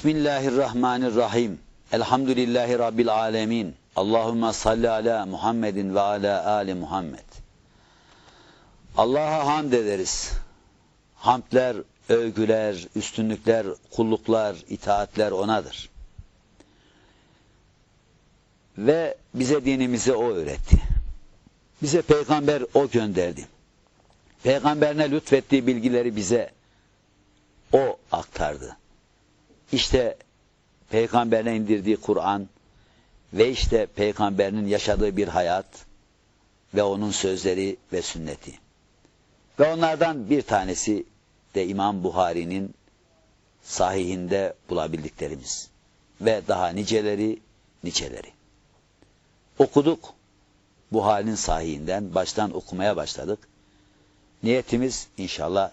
Bismillahirrahmanirrahim. Elhamdülillahi Rabbil alemin. Allahümme salli ala Muhammedin ve ala ali Muhammed. Allah'a hamd ederiz. Hamdler, övgüler, üstünlükler, kulluklar, itaatler O'nadır. Ve bize dinimizi O öğretti. Bize peygamber O gönderdi. Peygamberine lütfettiği bilgileri bize O aktardı. İşte peygamberine indirdiği Kur'an ve işte peygamberinin yaşadığı bir hayat ve onun sözleri ve sünneti. Ve onlardan bir tanesi de İmam Buhari'nin sahihinde bulabildiklerimiz. Ve daha niceleri, niceleri. Okuduk bu halin sahihinden, baştan okumaya başladık. Niyetimiz inşallah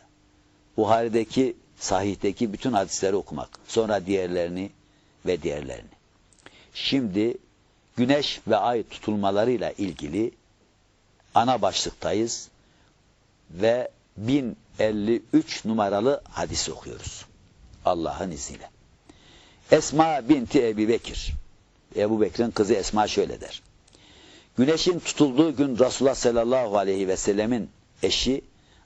Buhari'deki, sahihteki bütün hadisleri okumak. Sonra diğerlerini ve diğerlerini. Şimdi güneş ve ay tutulmalarıyla ilgili ana başlıktayız ve 1053 numaralı hadis okuyoruz. Allah'ın izniyle. Esma binti Ebu Bekir. Ebu Bekir'in kızı Esma şöyle der. Güneşin tutulduğu gün Resulullah sallallahu aleyhi ve sellemin eşi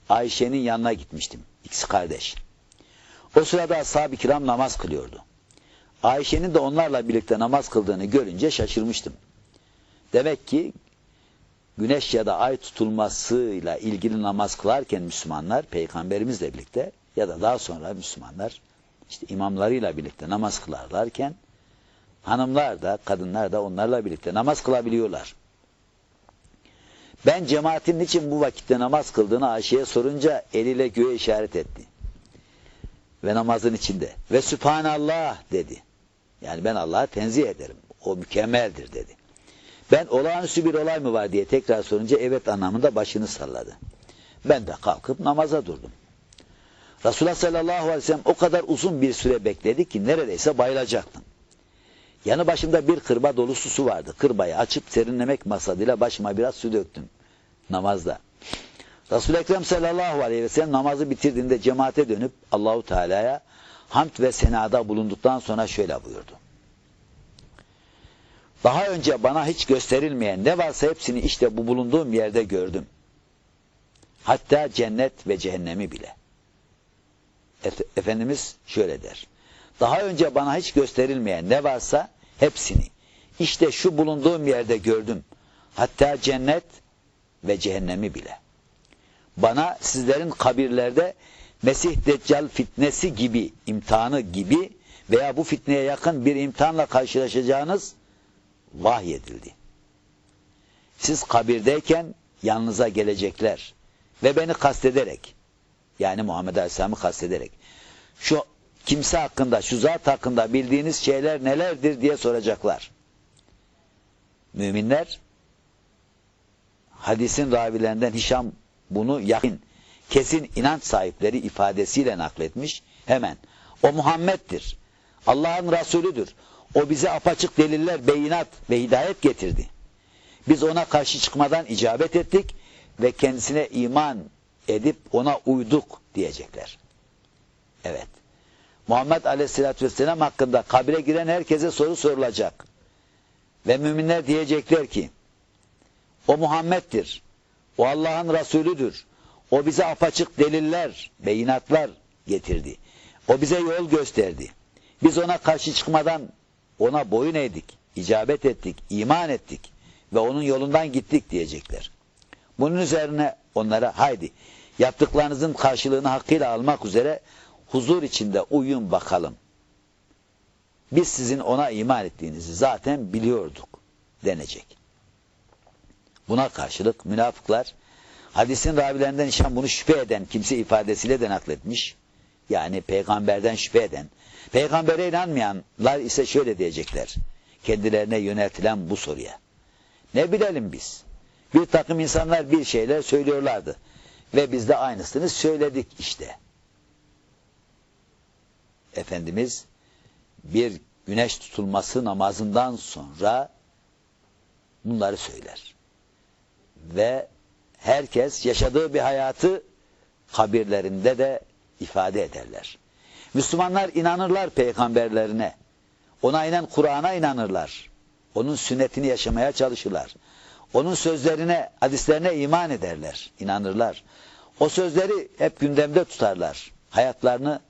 Ayşe'nin yanına gitmiştim. İkisi kardeş. O sırada ashab-ı kiram namaz kılıyordu. Ayşe'nin de onlarla birlikte namaz kıldığını görünce şaşırmıştım. Demek ki güneş ya da ay tutulmasıyla ilgili namaz kılarken Müslümanlar peygamberimizle birlikte ya da daha sonra Müslümanlar işte imamlarıyla birlikte namaz kılarlarken hanımlar da kadınlar da onlarla birlikte namaz kılabiliyorlar. Ben cemaatin için bu vakitte namaz kıldığını Ayşe'ye sorunca eliyle göğe işaret etti. Ve namazın içinde. Ve Sübhanallah dedi. Yani ben Allah'a tenzih ederim. O mükemmeldir dedi. Ben olağanüstü bir olay mı var diye tekrar sorunca evet anlamında başını salladı. Ben de kalkıp namaza durdum. Resulullah sallallahu aleyhi ve sellem o kadar uzun bir süre bekledi ki neredeyse bayılacaktım. Yanı başımda bir kırba dolusu su vardı. Kırbayı açıp serinlemek masadıyla başıma biraz su döktüm namazda. Resul-i Ekrem sallallahu aleyhi ve sellem namazı bitirdiğinde cemaate dönüp Allahu Teala'ya hamd ve senada bulunduktan sonra şöyle buyurdu. Daha önce bana hiç gösterilmeyen ne varsa hepsini işte bu bulunduğum yerde gördüm. Hatta cennet ve cehennemi bile. Efendimiz şöyle der. Daha önce bana hiç gösterilmeyen ne varsa hepsini işte şu bulunduğum yerde gördüm. Hatta cennet ve cehennemi bile. Bana sizlerin kabirlerde Mesih Deccal fitnesi gibi, imtihanı gibi veya bu fitneye yakın bir imtihanla karşılaşacağınız vahyedildi. Siz kabirdeyken yanınıza gelecekler ve beni kastederek yani Muhammed Aleyhisselam'ı kastederek şu kimse hakkında, şu zat hakkında bildiğiniz şeyler nelerdir diye soracaklar. Müminler hadisin ravilerinden Hişam bunu yakın, kesin inanç sahipleri ifadesiyle nakletmiş. Hemen o Muhammed'dir. Allah'ın Resulüdür. O bize apaçık deliller, beyinat ve hidayet getirdi. Biz ona karşı çıkmadan icabet ettik ve kendisine iman edip ona uyduk diyecekler. Evet. Muhammed Aleyhisselatü Vesselam hakkında kabire giren herkese soru sorulacak. Ve müminler diyecekler ki o Muhammed'dir. O Allah'ın Resulüdür. O bize apaçık deliller, beyinatlar getirdi. O bize yol gösterdi. Biz ona karşı çıkmadan ona boyun eğdik, icabet ettik, iman ettik ve onun yolundan gittik diyecekler. Bunun üzerine onlara haydi yaptıklarınızın karşılığını hakkıyla almak üzere huzur içinde uyun bakalım. Biz sizin ona iman ettiğinizi zaten biliyorduk denecek. Buna karşılık münafıklar hadisin ravilerinden işen bunu şüphe eden kimse ifadesiyle de nakletmiş. Yani peygamberden şüphe eden. Peygambere inanmayanlar ise şöyle diyecekler. Kendilerine yöneltilen bu soruya. Ne bilelim biz? Bir takım insanlar bir şeyler söylüyorlardı. Ve biz de aynısını söyledik işte. Efendimiz bir güneş tutulması namazından sonra bunları söyler. Ve herkes yaşadığı bir hayatı kabirlerinde de ifade ederler. Müslümanlar inanırlar peygamberlerine. Ona inen Kur'an'a inanırlar. Onun sünnetini yaşamaya çalışırlar. Onun sözlerine, hadislerine iman ederler, inanırlar. O sözleri hep gündemde tutarlar. Hayatlarını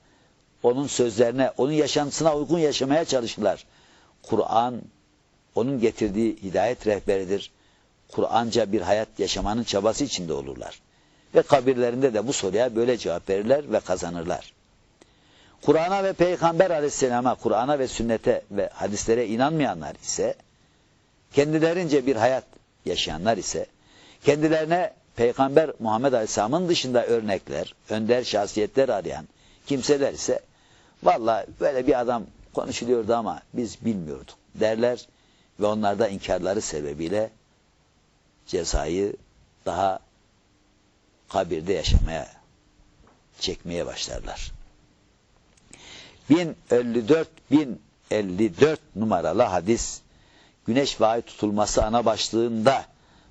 onun sözlerine, onun yaşantısına uygun yaşamaya çalışırlar. Kur'an onun getirdiği hidayet rehberidir. Kur'anca bir hayat yaşamanın çabası içinde olurlar. Ve kabirlerinde de bu soruya böyle cevap verirler ve kazanırlar. Kur'an'a ve Peygamber aleyhisselama, Kur'an'a ve sünnete ve hadislere inanmayanlar ise, kendilerince bir hayat yaşayanlar ise, kendilerine Peygamber Muhammed Aleyhisselam'ın dışında örnekler, önder şahsiyetler arayan kimseler ise, valla böyle bir adam konuşuluyordu ama biz bilmiyorduk derler ve onlarda inkarları sebebiyle cezayı daha kabirde yaşamaya çekmeye başlarlar. 1054 1054 numaralı hadis Güneş ve tutulması ana başlığında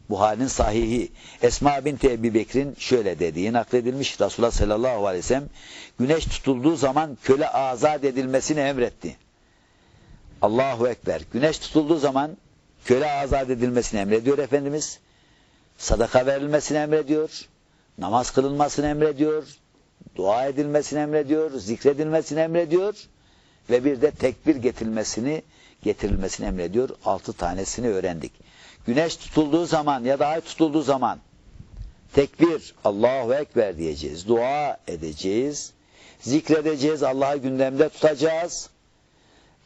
Buhari'nin sahihi Esma binti Ebi Bekir'in şöyle dediği nakledilmiş Resulullah sallallahu aleyhi ve sellem güneş tutulduğu zaman köle azat edilmesini emretti. Allahu Ekber. Güneş tutulduğu zaman köle azat edilmesini emrediyor Efendimiz. Sadaka verilmesini emrediyor. Namaz kılınmasını emrediyor. Dua edilmesini emrediyor. Zikredilmesini emrediyor. Ve bir de tekbir getirilmesini getirilmesini emrediyor. Altı tanesini öğrendik. Güneş tutulduğu zaman ya da ay tutulduğu zaman tekbir, Allahu Ekber diyeceğiz. Dua edeceğiz. Zikredeceğiz. Allah'ı gündemde tutacağız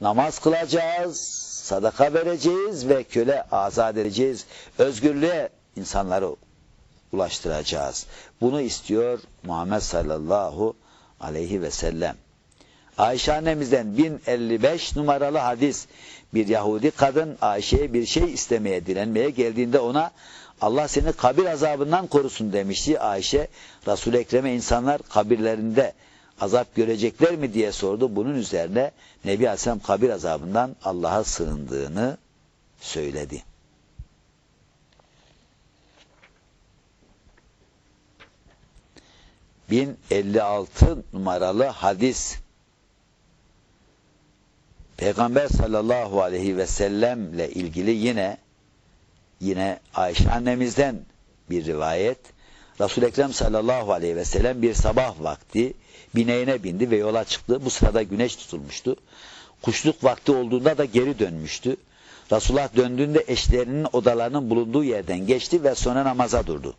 namaz kılacağız, sadaka vereceğiz ve köle azat edeceğiz. Özgürlüğe insanları ulaştıracağız. Bunu istiyor Muhammed sallallahu aleyhi ve sellem. Ayşe annemizden 1055 numaralı hadis. Bir Yahudi kadın Ayşe'ye bir şey istemeye, direnmeye geldiğinde ona Allah seni kabir azabından korusun demişti. Ayşe, Resul-i Ekrem'e insanlar kabirlerinde azap görecekler mi diye sordu. Bunun üzerine Nebi Aleyhisselam kabir azabından Allah'a sığındığını söyledi. Bin elli altı numaralı hadis Peygamber sallallahu aleyhi ve sellemle ilgili yine yine Ayşe annemizden bir rivayet Resul-i Ekrem sallallahu aleyhi ve sellem bir sabah vakti bineğine bindi ve yola çıktı. Bu sırada güneş tutulmuştu. Kuşluk vakti olduğunda da geri dönmüştü. Resulullah döndüğünde eşlerinin odalarının bulunduğu yerden geçti ve sonra namaza durdu.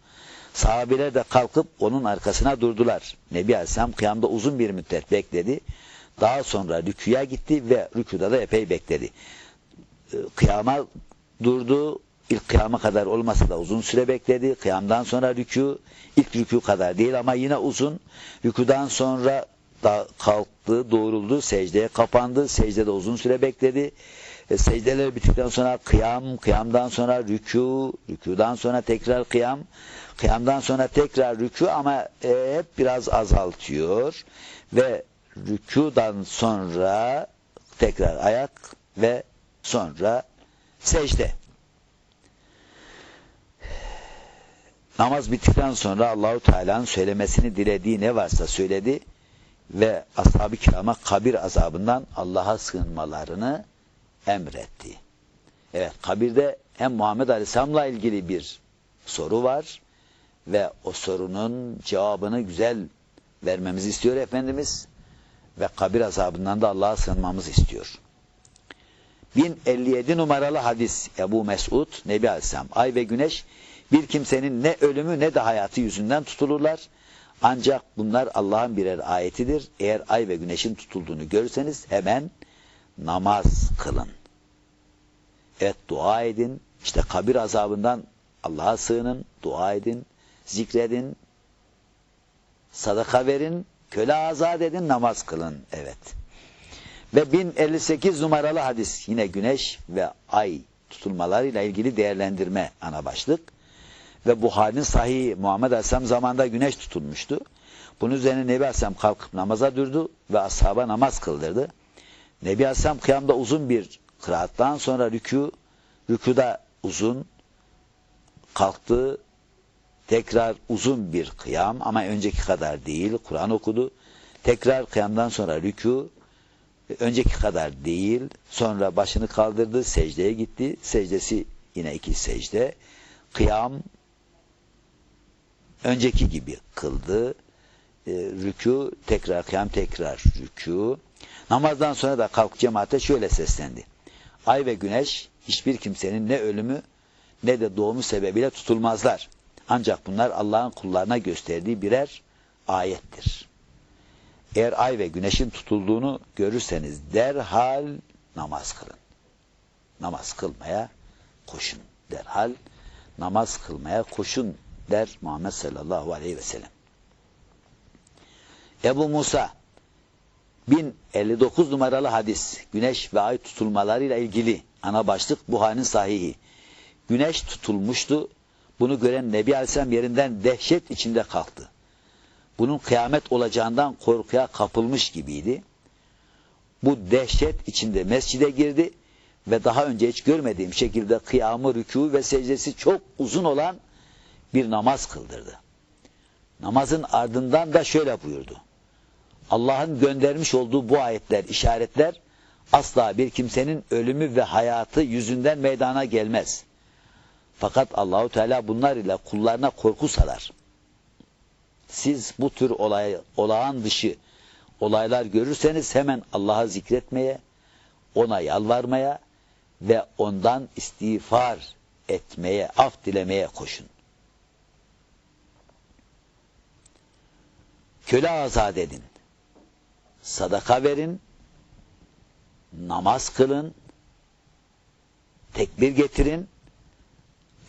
Sahabeler de kalkıp onun arkasına durdular. Nebi Aleyhisselam kıyamda uzun bir müddet bekledi. Daha sonra rüküya gitti ve rüküda da epey bekledi. Ee, kıyama durdu. İlk kıyama kadar olmasa da uzun süre bekledi. Kıyamdan sonra rükû, ilk rükû kadar değil ama yine uzun. Rükûdan sonra da kalktı, doğruldu, secdeye kapandı. Secdede uzun süre bekledi. E, secdeler bittikten sonra kıyam, kıyamdan sonra rükû, rükûdan sonra tekrar kıyam, kıyamdan sonra tekrar rükû ama e, hep biraz azaltıyor. Ve rükûdan sonra tekrar ayak ve sonra secde. Namaz bittikten sonra Allahu Teala'nın söylemesini dilediği ne varsa söyledi ve ashab-ı kirama kabir azabından Allah'a sığınmalarını emretti. Evet kabirde hem Muhammed Aleyhisselam'la ilgili bir soru var ve o sorunun cevabını güzel vermemizi istiyor Efendimiz ve kabir azabından da Allah'a sığınmamızı istiyor. 1057 numaralı hadis Ebu Mesud Nebi Aleyhisselam ay ve güneş bir kimsenin ne ölümü ne de hayatı yüzünden tutulurlar. Ancak bunlar Allah'ın birer ayetidir. Eğer ay ve güneşin tutulduğunu görürseniz hemen namaz kılın. Evet dua edin. İşte kabir azabından Allah'a sığının, dua edin, zikredin, sadaka verin, köle azat edin, namaz kılın. Evet. Ve 1058 numaralı hadis yine güneş ve ay tutulmalarıyla ilgili değerlendirme ana başlık ve Buhari'nin sahih Muhammed Aleyhisselam zamanında güneş tutulmuştu. Bunun üzerine Nebi Aleyhisselam kalkıp namaza durdu ve ashaba namaz kıldırdı. Nebi Aleyhisselam kıyamda uzun bir kıraattan sonra rükû, rükûda uzun kalktı, tekrar uzun bir kıyam ama önceki kadar değil, Kur'an okudu. Tekrar kıyamdan sonra rükû önceki kadar değil. Sonra başını kaldırdı, secdeye gitti. Secdesi yine iki secde. Kıyam önceki gibi kıldı. E, rükû tekrar kıyam tekrar rükû. Namazdan sonra da kalk cemaate şöyle seslendi. Ay ve güneş hiçbir kimsenin ne ölümü ne de doğumu sebebiyle tutulmazlar. Ancak bunlar Allah'ın kullarına gösterdiği birer ayettir. Eğer ay ve güneşin tutulduğunu görürseniz derhal namaz kılın. Namaz kılmaya koşun. Derhal namaz kılmaya koşun der Muhammed sallallahu aleyhi ve sellem. Ebu Musa 1059 numaralı hadis güneş ve ay tutulmalarıyla ilgili ana başlık Buhari'nin sahihi. Güneş tutulmuştu. Bunu gören Nebi Aleyhisselam yerinden dehşet içinde kalktı. Bunun kıyamet olacağından korkuya kapılmış gibiydi. Bu dehşet içinde mescide girdi ve daha önce hiç görmediğim şekilde kıyamı, rükû ve secdesi çok uzun olan bir namaz kıldırdı. Namazın ardından da şöyle buyurdu. Allah'ın göndermiş olduğu bu ayetler, işaretler asla bir kimsenin ölümü ve hayatı yüzünden meydana gelmez. Fakat Allahu Teala bunlar ile kullarına korku salar. Siz bu tür olay, olağan dışı olaylar görürseniz hemen Allah'a zikretmeye, ona yalvarmaya ve ondan istiğfar etmeye, af dilemeye koşun. Köle azat edin. Sadaka verin. Namaz kılın. Tekbir getirin.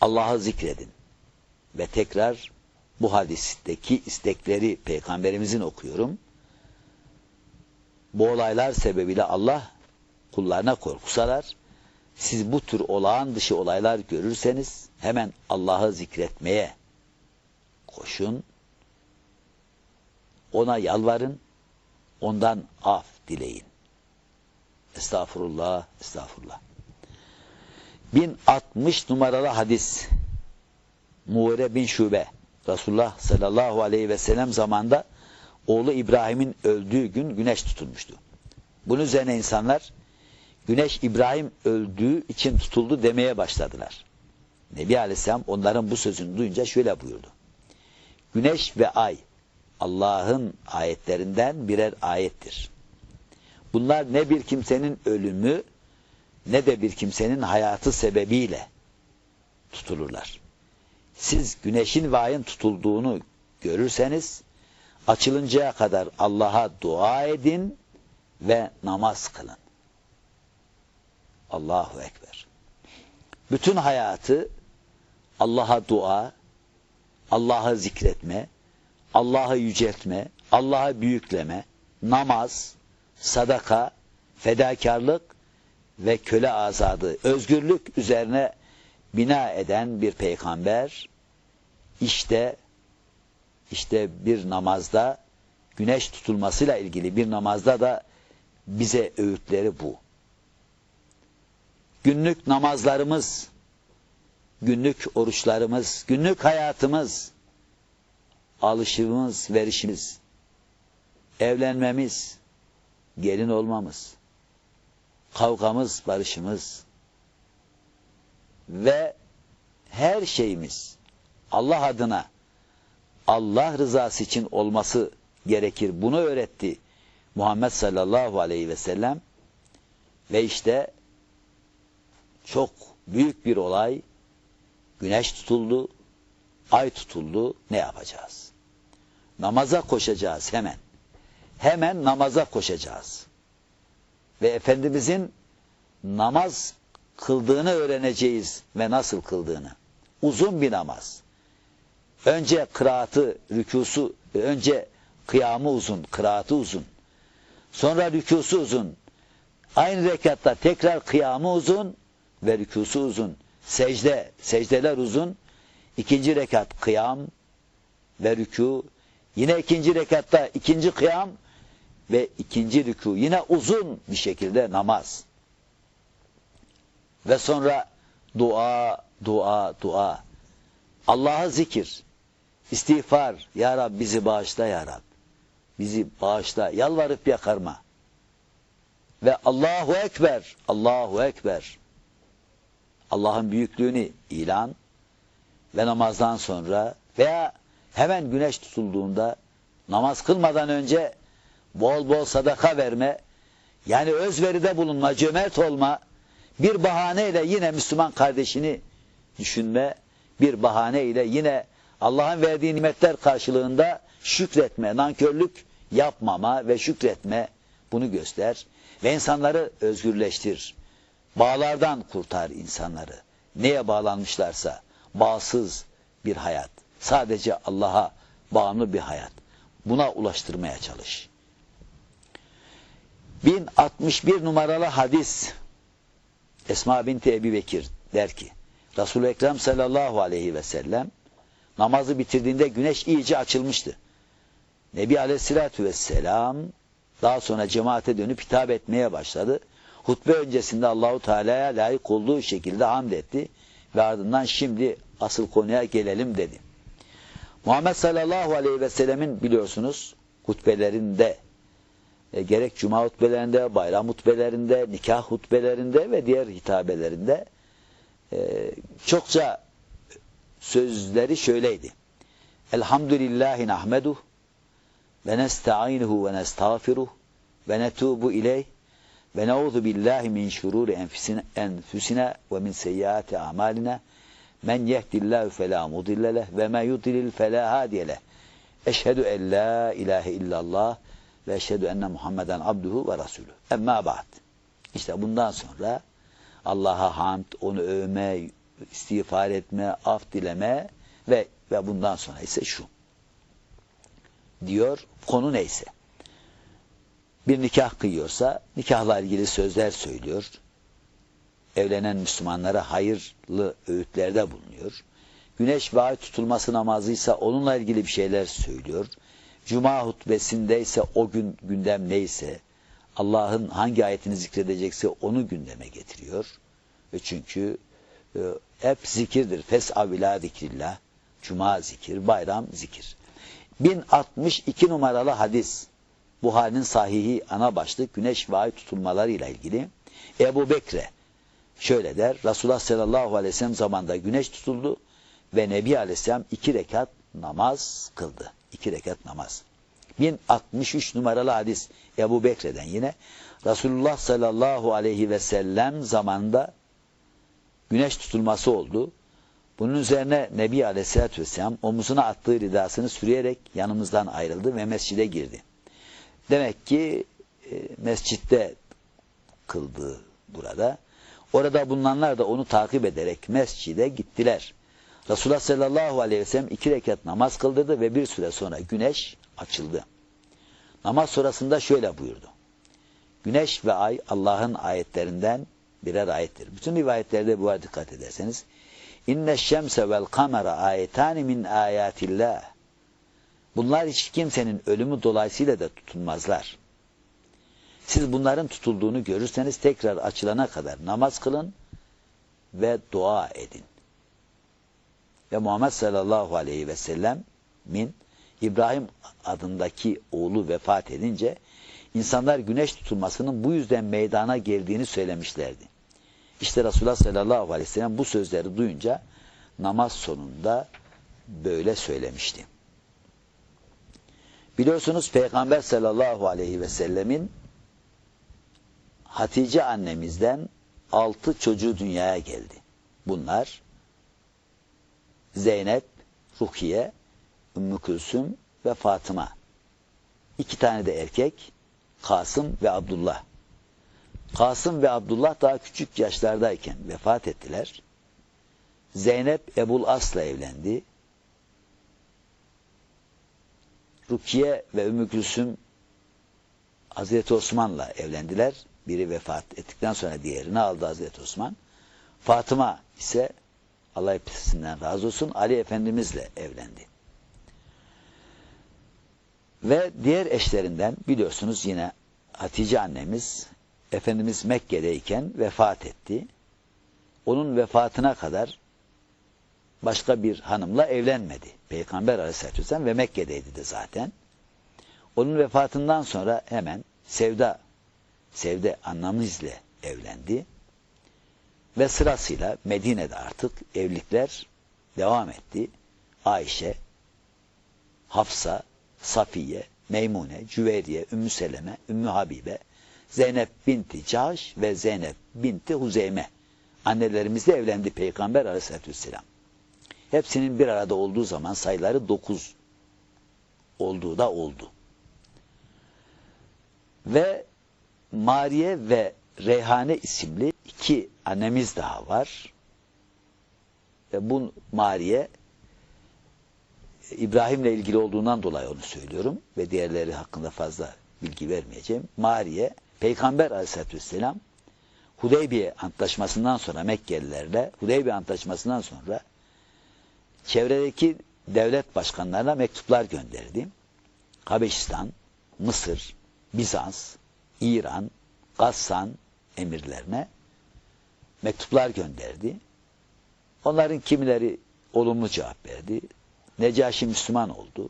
Allah'ı zikredin. Ve tekrar bu hadisteki istekleri peygamberimizin okuyorum. Bu olaylar sebebiyle Allah kullarına korku salar. Siz bu tür olağan dışı olaylar görürseniz hemen Allah'ı zikretmeye koşun. Ona yalvarın. Ondan af dileyin. Estağfurullah, estağfurullah. 1060 numaralı hadis. Muğre bin Şube. Resulullah sallallahu aleyhi ve sellem zamanda oğlu İbrahim'in öldüğü gün güneş tutulmuştu. Bunun üzerine insanlar güneş İbrahim öldüğü için tutuldu demeye başladılar. Nebi Aleyhisselam onların bu sözünü duyunca şöyle buyurdu. Güneş ve ay Allah'ın ayetlerinden birer ayettir. Bunlar ne bir kimsenin ölümü ne de bir kimsenin hayatı sebebiyle tutulurlar. Siz güneşin ve ayın tutulduğunu görürseniz açılıncaya kadar Allah'a dua edin ve namaz kılın. Allahu Ekber. Bütün hayatı Allah'a dua, Allah'a zikretme, Allah'ı yüceltme, Allah'ı büyükleme, namaz, sadaka, fedakarlık ve köle azadı, özgürlük üzerine bina eden bir peygamber işte işte bir namazda güneş tutulmasıyla ilgili bir namazda da bize öğütleri bu. Günlük namazlarımız, günlük oruçlarımız, günlük hayatımız, alışımız, verişimiz, evlenmemiz, gelin olmamız, kavgamız, barışımız ve her şeyimiz Allah adına Allah rızası için olması gerekir. Bunu öğretti Muhammed sallallahu aleyhi ve sellem ve işte çok büyük bir olay güneş tutuldu, ay tutuldu ne yapacağız? Namaza koşacağız hemen. Hemen namaza koşacağız. Ve Efendimizin namaz kıldığını öğreneceğiz ve nasıl kıldığını. Uzun bir namaz. Önce kıraatı, rükusu, önce kıyamı uzun, kıraatı uzun. Sonra rükusu uzun. Aynı rekatta tekrar kıyamı uzun ve rükusu uzun. Secde, secdeler uzun. İkinci rekat kıyam ve rükû. Yine ikinci rekatta ikinci kıyam ve ikinci rükû. Yine uzun bir şekilde namaz. Ve sonra dua, dua, dua. Allah'a zikir, istiğfar. Ya Rab bizi bağışla Ya Rab. bizi bağışla, yalvarıp yakarma. Ve Allahu Ekber, Allahu Ekber. Allah'ın büyüklüğünü ilan ve namazdan sonra veya hemen güneş tutulduğunda namaz kılmadan önce bol bol sadaka verme, yani özveride bulunma, cömert olma, bir bahaneyle yine Müslüman kardeşini düşünme, bir bahaneyle yine Allah'ın verdiği nimetler karşılığında şükretme, nankörlük yapmama ve şükretme bunu göster. Ve insanları özgürleştir. Bağlardan kurtar insanları. Neye bağlanmışlarsa bağsız bir hayat. Sadece Allah'a bağımlı bir hayat. Buna ulaştırmaya çalış. 1061 numaralı hadis Esma binti Ebi Bekir der ki Resul-i Ekrem sallallahu aleyhi ve sellem namazı bitirdiğinde güneş iyice açılmıştı. Nebi aleyhissalatü vesselam daha sonra cemaate dönüp hitap etmeye başladı. Hutbe öncesinde Allahu Teala'ya layık olduğu şekilde hamd etti ve ardından şimdi asıl konuya gelelim dedi. Muhammed sallallahu aleyhi ve sellemin biliyorsunuz hutbelerinde e, gerek cuma hutbelerinde, bayram hutbelerinde, nikah hutbelerinde ve diğer hitabelerinde e, çokça sözleri şöyleydi. Elhamdülillahi nahmeduh ve nesta'inuhu ve nestağfiruh ve netubu ileyh ve neuzu billahi min şururi enfusina, ve min seyyiati amalina men yehdillahu fela mudille ve men yudlil fela hadiye leh. Eşhedü en la ilahe illallah ve eşhedü enne Muhammeden abduhu ve rasulü. Emma ba'd. İşte bundan sonra Allah'a hamd, onu övme, istiğfar etme, af dileme ve ve bundan sonra ise şu. Diyor konu neyse. Bir nikah kıyıyorsa nikahla ilgili sözler söylüyor. Evlenen Müslümanlara hayırlı öğütlerde bulunuyor. Güneş ve tutulması namazıysa onunla ilgili bir şeyler söylüyor. Cuma hutbesinde ise o gün gündem neyse Allah'ın hangi ayetini zikredecekse onu gündeme getiriyor. Ve çünkü e, hep zikirdir. Fes'a vilâ zikrillah. Cuma zikir, bayram zikir. 1062 numaralı hadis. Buhari'nin sahihi ana başlık güneş ve ay tutulmaları ile ilgili. Ebu Bekre şöyle der. Resulullah sallallahu aleyhi ve sellem zamanında güneş tutuldu ve Nebi aleyhisselam iki rekat namaz kıldı. İki rekat namaz. 1063 numaralı hadis Ebu Bekre'den yine Resulullah sallallahu aleyhi ve sellem zamanında güneş tutulması oldu. Bunun üzerine Nebi Aleyhisselatü Vesselam omuzuna attığı ridasını sürüyerek yanımızdan ayrıldı ve mescide girdi. Demek ki e, mescitte kıldı burada. Orada bulunanlar da onu takip ederek mescide gittiler. Resulullah sallallahu aleyhi ve sellem iki rekat namaz kıldırdı ve bir süre sonra güneş açıldı. Namaz sonrasında şöyle buyurdu. Güneş ve ay Allah'ın ayetlerinden birer ayettir. Bütün rivayetlerde bu dikkat ederseniz İnne şemse vel kamera ayetani min ayatillah. Bunlar hiç kimsenin ölümü dolayısıyla da tutulmazlar. Siz bunların tutulduğunu görürseniz tekrar açılana kadar namaz kılın ve dua edin. Ve Muhammed sallallahu aleyhi ve sellem min İbrahim adındaki oğlu vefat edince insanlar güneş tutulmasının bu yüzden meydana geldiğini söylemişlerdi. İşte Resulullah sallallahu aleyhi ve sellem bu sözleri duyunca namaz sonunda böyle söylemişti. Biliyorsunuz Peygamber sallallahu aleyhi ve sellemin Hatice annemizden altı çocuğu dünyaya geldi. Bunlar Zeynep, Rukiye, Ümmü Külsüm ve Fatıma. İki tane de erkek, Kasım ve Abdullah. Kasım ve Abdullah daha küçük yaşlardayken vefat ettiler. Zeynep Ebul As'la evlendi. Rukiye ve Ümmü Gülsüm Hazreti Osman'la evlendiler. Biri vefat ettikten sonra diğerini aldı Hazreti Osman. Fatıma ise Allah hepsinden razı olsun Ali Efendimizle evlendi. Ve diğer eşlerinden biliyorsunuz yine Hatice annemiz Efendimiz Mekke'deyken vefat etti. Onun vefatına kadar başka bir hanımla evlenmedi. Peygamber Aleyhisselatü Vesselam ve Mekke'deydi de zaten. Onun vefatından sonra hemen Sevda, Sevde annamızla evlendi. Ve sırasıyla Medine'de artık evlilikler devam etti. Ayşe, Hafsa, Safiye, Meymune, Cüveriye, Ümmü Seleme, Ümmü Habibe, Zeynep binti Cahş ve Zeynep binti Huzeyme. Annelerimizle evlendi Peygamber aleyhissalatü vesselam. Hepsinin bir arada olduğu zaman sayıları dokuz olduğu da oldu. Ve Mariye ve Reyhane isimli iki annemiz daha var. Ve bu Mariye İbrahim'le ilgili olduğundan dolayı onu söylüyorum ve diğerleri hakkında fazla bilgi vermeyeceğim. Mariye, Peygamber aleyhissalatü vesselam Hudeybiye antlaşmasından sonra Mekkelilerle Hudeybiye antlaşmasından sonra çevredeki devlet başkanlarına mektuplar gönderdi. Habeşistan, Mısır, Bizans, İran, Gassan emirlerine mektuplar gönderdi. Onların kimileri olumlu cevap verdi. Necaşi Müslüman oldu.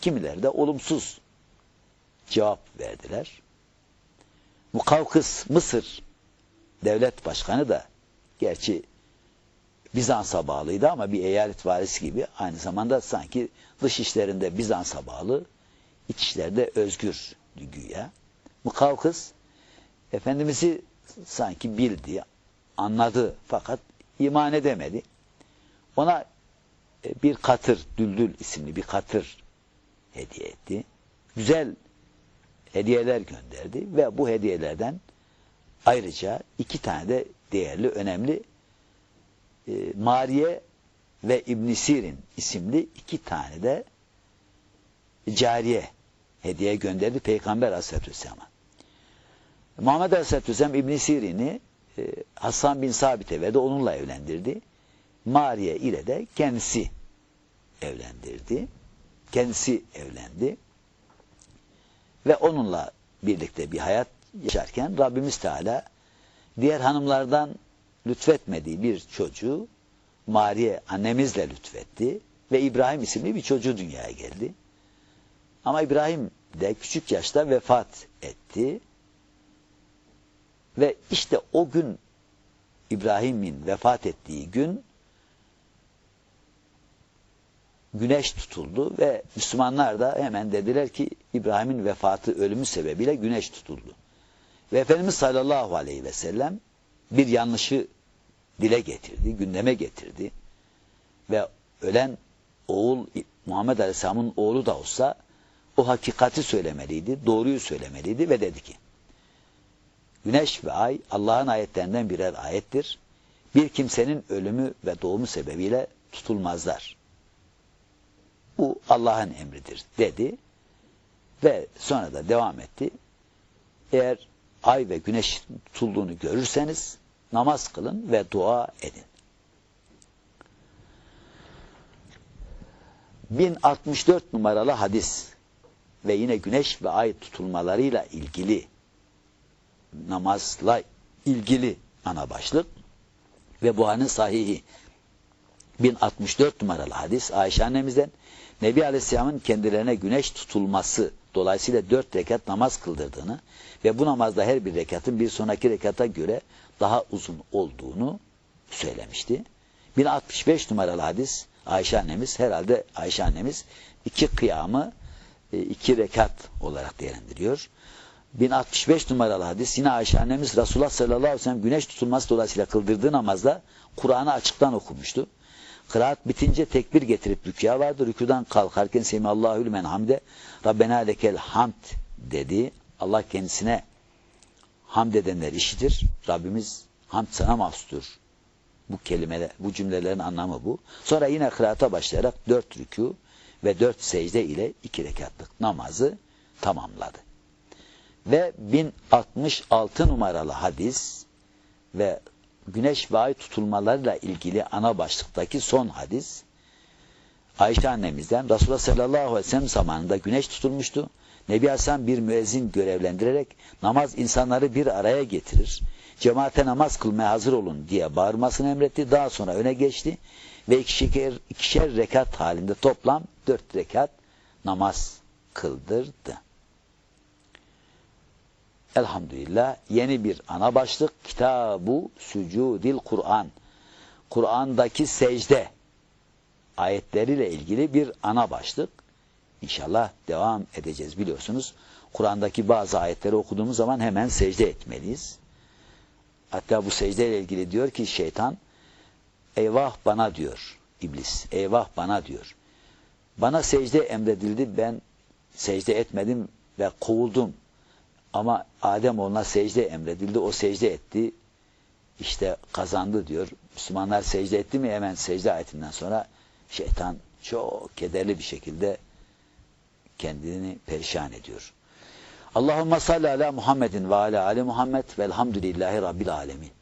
Kimileri de olumsuz cevap verdiler. Mukavkıs Mısır devlet başkanı da gerçi Bizans'a bağlıydı ama bir eyalet varisi gibi aynı zamanda sanki dış işlerinde Bizans'a bağlı, iç işlerde özgür güya. Mukavkıs Efendimiz'i sanki bildi, anladı fakat iman edemedi. Ona e, bir katır, Düldül isimli bir katır hediye etti. Güzel hediyeler gönderdi ve bu hediyelerden ayrıca iki tane de değerli, önemli e, Mariye ve İbn Sirin isimli iki tane de cariye hediye gönderdi Peygamber Aleyhisselatü Vesselam'a. Muhammed Aleyhisselatü Vesselam İbn Sirin'i e, Hasan bin Sabit'e ve onunla evlendirdi. Mariye ile de kendisi evlendirdi. Kendisi evlendi. Ve onunla birlikte bir hayat yaşarken Rabbimiz Teala diğer hanımlardan lütfetmediği bir çocuğu Mariye annemizle lütfetti ve İbrahim isimli bir çocuğu dünyaya geldi. Ama İbrahim de küçük yaşta vefat etti. Ve işte o gün İbrahim'in vefat ettiği gün güneş tutuldu ve Müslümanlar da hemen dediler ki İbrahim'in vefatı ölümü sebebiyle güneş tutuldu. Ve Efendimiz sallallahu aleyhi ve sellem bir yanlışı dile getirdi, gündeme getirdi. Ve ölen oğul Muhammed Aleyhisselam'ın oğlu da olsa o hakikati söylemeliydi, doğruyu söylemeliydi ve dedi ki Güneş ve ay Allah'ın ayetlerinden birer ayettir. Bir kimsenin ölümü ve doğumu sebebiyle tutulmazlar. Bu Allah'ın emridir dedi. Ve sonra da devam etti. Eğer ay ve güneş tutulduğunu görürseniz namaz kılın ve dua edin. 1064 numaralı hadis ve yine güneş ve ay tutulmalarıyla ilgili namazla ilgili ana başlık ve Buhari'nin sahihi 1064 numaralı hadis Ayşe annemizden Nebi Aleyhisselam'ın kendilerine güneş tutulması dolayısıyla dört rekat namaz kıldırdığını ve bu namazda her bir rekatın bir sonraki rekata göre daha uzun olduğunu söylemişti. 1065 numaralı hadis Ayşe annemiz herhalde Ayşe annemiz iki kıyamı iki rekat olarak değerlendiriyor. 1065 numaralı hadis yine Ayşe annemiz Resulullah sallallahu aleyhi ve sellem güneş tutulması dolayısıyla kıldırdığı namazda Kur'an'ı açıktan okumuştu. Kıraat bitince tekbir getirip rükûya vardı. Rükûdan kalkarken Semihallahü lümen hamde Rabbena lekel hamd dedi. Allah kendisine hamd edenler işitir. Rabbimiz hamd sana mahsustur. Bu kelime, bu cümlelerin anlamı bu. Sonra yine kıraata başlayarak dört rükû ve dört secde ile iki rekatlık namazı tamamladı. Ve 1066 numaralı hadis ve güneş ve ay tutulmalarıyla ilgili ana başlıktaki son hadis Ayşe annemizden Resulullah sallallahu aleyhi ve sellem zamanında güneş tutulmuştu. Nebi Aleyhisselam bir müezzin görevlendirerek namaz insanları bir araya getirir. Cemaate namaz kılmaya hazır olun diye bağırmasını emretti. Daha sonra öne geçti ve ikişer, ikişer rekat halinde toplam dört rekat namaz kıldırdı. elhamdülillah yeni bir ana başlık Kitabu Sücudil Kur'an. Kur'an'daki secde ayetleriyle ilgili bir ana başlık. İnşallah devam edeceğiz biliyorsunuz. Kur'an'daki bazı ayetleri okuduğumuz zaman hemen secde etmeliyiz. Hatta bu secde ile ilgili diyor ki şeytan eyvah bana diyor iblis. Eyvah bana diyor. Bana secde emredildi ben secde etmedim ve kovuldum. Ama Adem ona secde emredildi. O secde etti. İşte kazandı diyor. Müslümanlar secde etti mi hemen secde ayetinden sonra şeytan çok kederli bir şekilde kendini perişan ediyor. Allahümme salli ala Muhammedin ve ala ali Muhammed velhamdülillahi rabbil alemin.